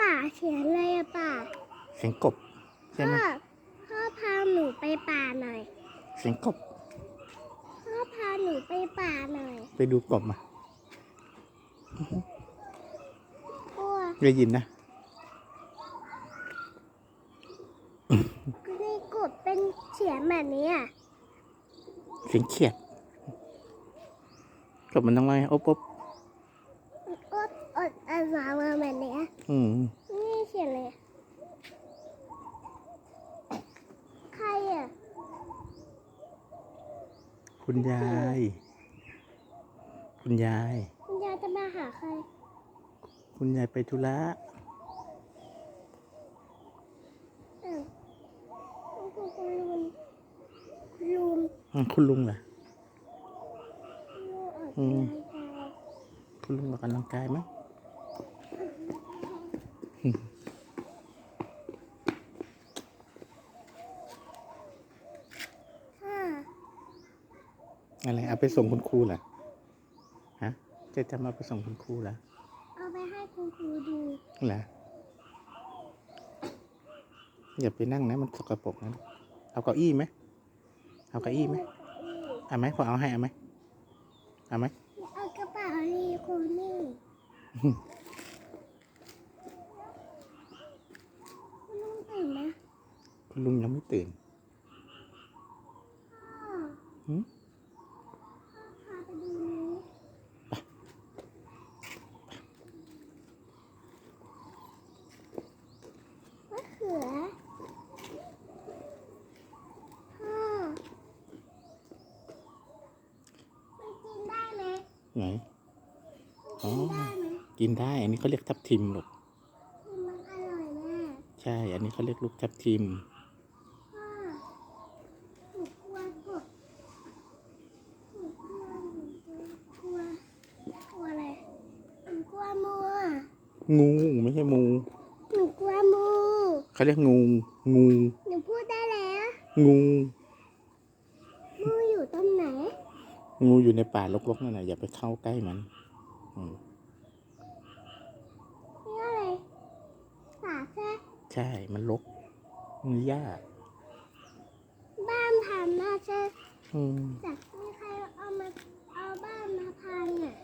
ป่าเขียนเลยอะป่าเสียงกบใช่ไหมพ่อพ่อพาหนูไปป่าหน่อย เสียงกบพ่อพาหนูไปป่าหน่อย ไปดูกบมากลัวได้ยินนะนี่กดเป็นเขียนแบบนี้อะเสียงเขียดกบมันต้องไงอบอบอด อดอันมามาแบบนี้อะอืมนี่เขียนเลยใครอะคุณยาย คุณยาย คุณยายจะมาหาใคร คุณยายไปธุระเออคุณคุณลุงคุณลุงอืมคุณลุงเหรอ ลุงออกอืม กำลังกาย คุณลุงออกกำลังกายไหมห้า อะไรเอาไปส่งคุณครูเหรอฮะจะจะมาไปส่งคุณครูเหรอเอาไปให้คุณครูดูเหรออย่าไปนั่งนะมันสกปรกนะเอาเก้าอี้ไหมเอาเก้าอี้ไหมเอาไหมพอเอาให้เอาไหมเอาไหมเอากระเป๋านี่คุณนี่คุณลุงตื่นไหมคุณลุงยังไม่ตื่นพ่อหืม พ่อพาไปดูนี้มะเขือพ่อมันกินได้ ไหมไหนอ๋อกินได้ไหมกินได้ อันนี้เขาเรียกทับทิมลูกคือมันอร่อยมากใช่ อันนี้เขาเรียกลูกทับทิมพ่อหนูกลัวกบหนูกลัวหนูกลัวกลัวกลัวอะไรหนูกลัวมูอะงูไม่ใช่มูหนูกลัวมูเขาเรียกงูงูหนูพูดได้แล้วงู มูอยู่ตรงไหน งูอยู่ในป่ารกๆนั่นแหละอย่าไปเข้าใกล้มันอืมนี่อะไรฝาแค่ใช่ มันรกมันหญ้าบ้านพันน่าจะอืมจากมีใครเอามาเอาบ้านมาพังอะ